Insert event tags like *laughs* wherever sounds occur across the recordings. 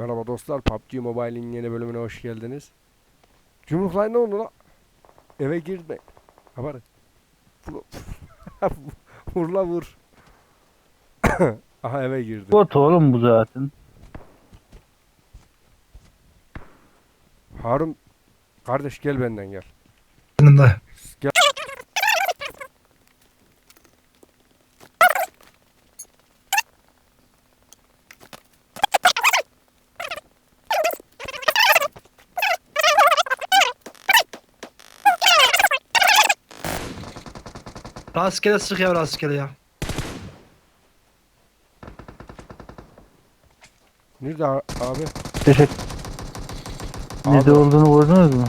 Merhaba dostlar, PUBG Mobile'in yeni bölümüne hoş geldiniz. Cumhurlar ne oldu lan? Eve girme. Haber. *laughs* Vur- vur la *coughs* vur. Aha eve girdi. Bot oğlum bu zaten. Harun kardeş gel benden gel. Yanında. Gel. Rastgele sık ya rastgele ya. Nerede a- abi? Teşekkür. Abi. Ne de olduğunu gördünüz mü?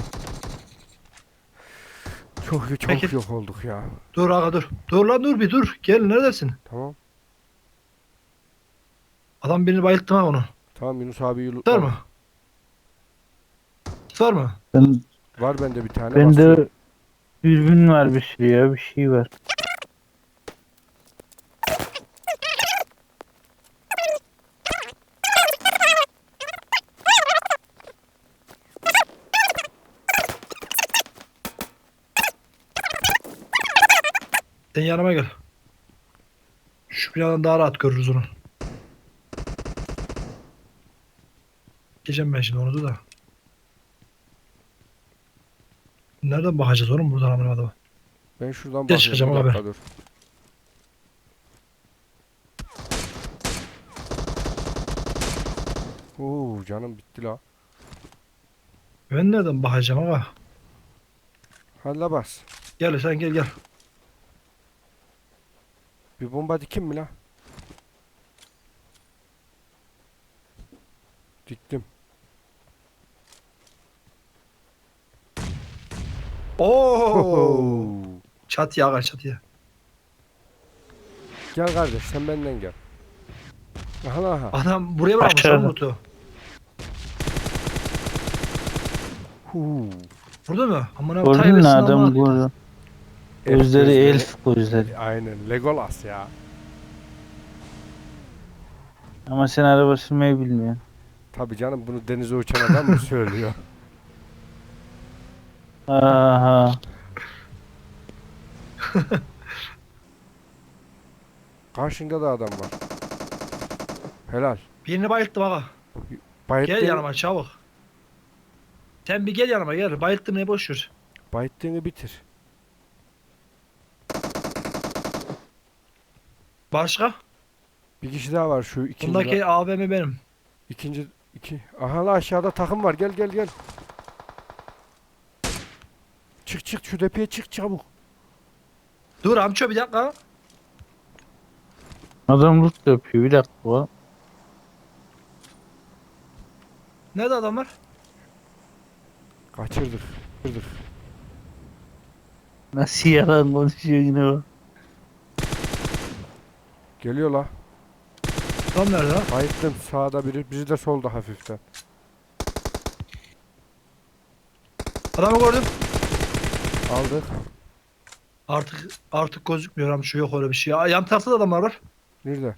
Çok çok Peki. yok olduk ya. Dur aga dur. Dur lan dur bir dur. Gel neredesin? Tamam. Adam birini bayılttım ha onu. Tamam Yunus abi yolu. Var mı? Var mı? Ben, Var bende bir tane. bende basıyorum. Dürbün var bir sürü ya bir şey var. Sen yanıma gel. Şu binadan daha rahat görürüz onu. Geçeceğim ben şimdi onu da. Nereden bakacağız oğlum buradan amına adamı? Ben şuradan Geç bir abi. dakika dur. Oo canım bitti la. Ben nereden bakacağım aga? Halla bas. Gel sen gel gel. Bir bomba dikim mi la? Diktim. Oo! *laughs* Çatıya aga çatıya. Gel kardeş sen benden gel. Aha aha. Adam buraya bırakmış Aşağıda. lan Mutlu. Huu. Burada mı? Amına Gördün mü Taylas'ın burada? Gözleri elf gözleri. Aynen Legolas ya. Ama sen araba sürmeyi bilmiyorsun. Tabi canım bunu denize uçan adam mı *laughs* söylüyor? Aha. *laughs* Karşında da adam var. Helal. Birini bayılttım aga. Bayıttığını, Gel yanıma çabuk. Sen bir gel yanıma gel. Bayılttım ne boş ver. bayıttığını bitir. Başka? Bir kişi daha var şu ikinci. Bundaki AVM benim. ikinci iki. Aha la aşağıda takım var. Gel gel gel. Çık çık şu tepeye çık çabuk. Dur amca bir dakika. Adam loot yapıyor bir dakika. Nerede adamlar? Kaçırdık. Kaçırdık. Nasıl yalan konuşuyor yine o. Geliyor la. Adam nerede lan? Bayıttım sağda biri. Bizi de solda hafiften. Adamı gördüm. Aldık. Artık artık gözükmüyor amca şu yok öyle bir şey. Ya, yan tarafta da adamlar var. Nerede?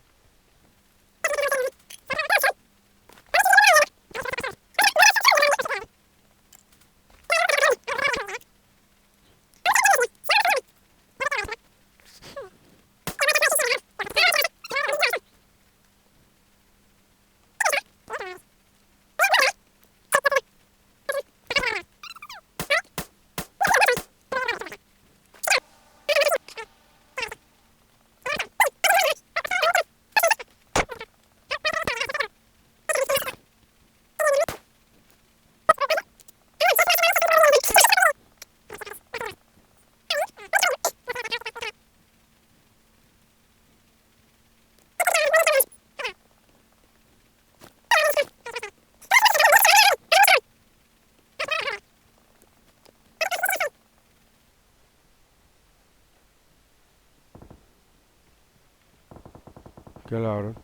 Gel Harun.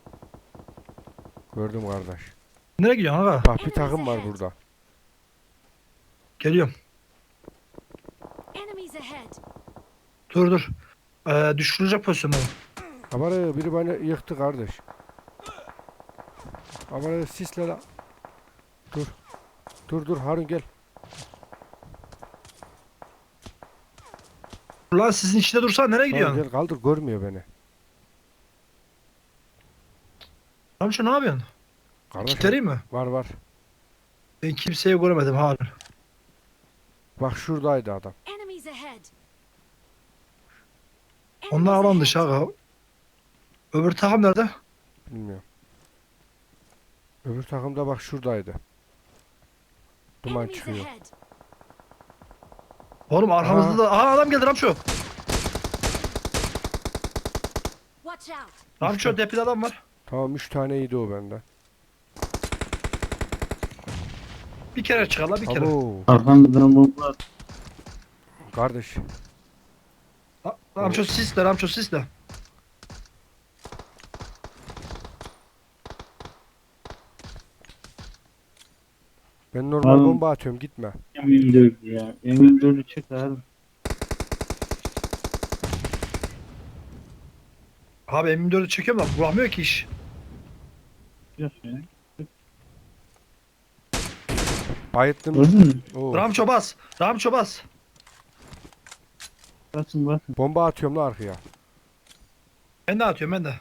Gördüm kardeş. Nereye gidiyorsun aga? Bak bir takım var burada. Geliyorum. Enemies ahead. Dur dur. Ee, düşürülecek pozisyonda. bu. Kamerayı biri beni yıktı kardeş. Kamerayı sisle la. Dur dur Harun gel. Lan sizin içinde dursan nereye Harun gidiyorsun? gel kaldır görmüyor beni. Ramço ne yapıyorsun? Kardeş Kitleri mi? var var. Ben kimseyi göremedim hala. Bak şuradaydı adam. Onlar alan dışı aga. Öbür takım nerede? Bilmiyorum. Öbür takımda bak şuradaydı. Duman çıkıyor. Oğlum arkamızda da... Aha adam geldi Ramço. Ramço depede adam var. Tamam 3 tane yedi o benden. Bir kere çıkarlar bir kere. Abo. Arkamda bomba at. Kardeş. Ha, Ramço sisle Ramço sisle. Ben normal Harun. bomba atıyorum gitme. Emin dövdü ya. Emin dövdü çek Harun. Abi M24'ü çekiyorum da vuramıyor ki iş. Biliyorsun ya. Bayıttım. Gördün mü? Oo. Ramço bas. Ramço bas. Basın basın. Bomba atıyorum da arkaya. Ben de atıyorum ben de.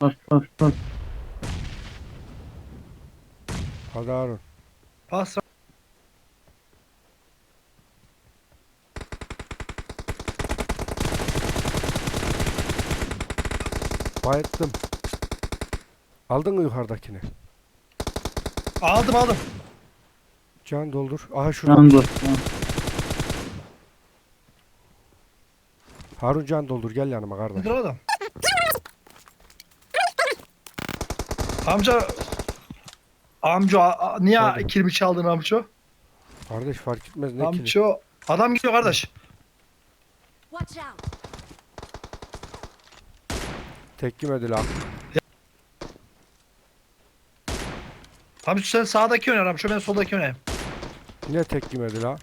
Bas bas bas. Hadi Harun. Bas. Bayıttım. Aldın mı yukarıdakini? Aldım aldım. Can doldur. Aha şurada. Can can. Harun can doldur gel yanıma kardeş. Nedir adam? Amca Amca a- niye Hadi. kilimi çaldın amca? Kardeş fark etmez ne ki. Amca adam gidiyor kardeş. Watch out. Tek yemedi lan. Amca sen sağdaki oynar amca ben soldaki oynayayım. Yine tek yemedi lan.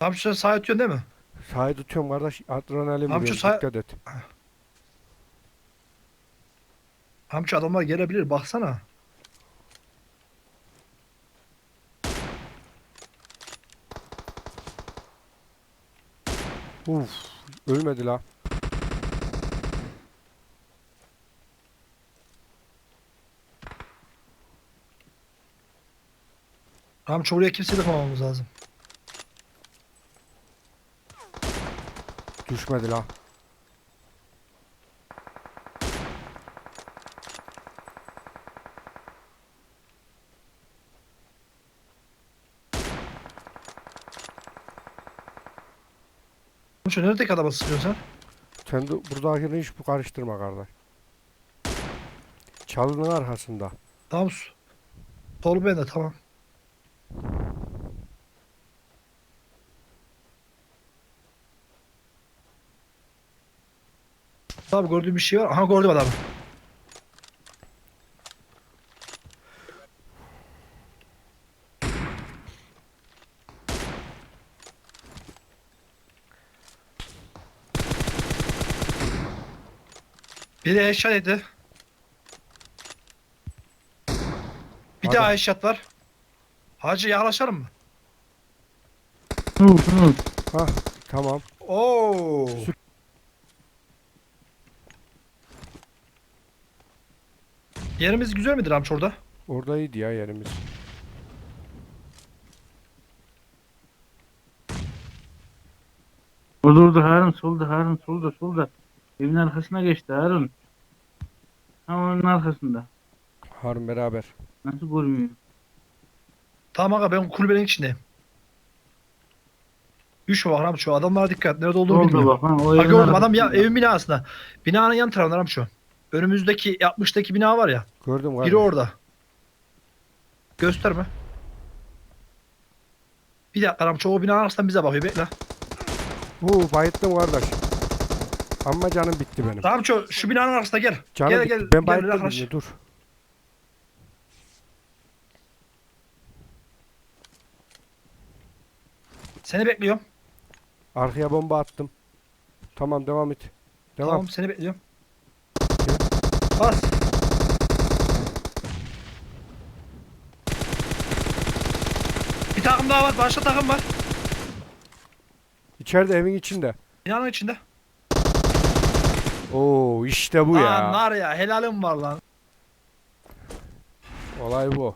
Amca sen sağa atıyorsun değil mi? Sağı tutuyorum kardeş. Adrenalin Amca vuruyor. sağ- Dikkat et. Amca adamlar gelebilir baksana. Uf. Ölmedi la. Amca buraya kimseyi yapamamız lazım. Düşmedi la. Amca neredeki adama sıkıyorsun sen? Sen de buradakini hiç bu karıştırma kardeş. Çalının arkasında. Tamam. Sol bende tamam. Tabii gördüğüm bir şey var. Aha gördüm adamı. Biri eşya yedi. Bir Hadi. daha eşyat var. Hacı yaklaşalım mı? Dur dur. Hah tamam. Oo. Sü- Yerimiz güzel midir amca orada? Orada iyiydi ya yerimiz. Orada orada Harun solda Harun solda solda. Evin arkasına geçti Harun. Tam onun arkasında. Harun beraber. Nasıl görmüyor? Tamam aga ben kulübenin içindeyim. Düşme bak amca adamlara dikkat. Nerede olduğunu Solda bilmiyorum. bak ha. O evin gördüm adam ya arkasında. evin binasında. Binanın yan tarafında amca. Önümüzdeki 60'taki bina var ya. Gördüm kardeş. Biri orada. Gösterme. Bir dakika amca o binanın arkasından bize bakıyor bekle. Huu bayıttım kardeş. Amma canım bitti benim. Tamam şu, şu binanın arkasına gel. Canım gel, gel, ben bayıldım ya dur. Seni bekliyorum. Arkaya bomba attım. Tamam devam et. Devam. Tamam seni bekliyorum. Gel. Bas. Bir takım daha var. Başka takım var. İçeride evin içinde. Binanın içinde. Oo işte bu Lan ya. var ya helalim var lan. Olay bu.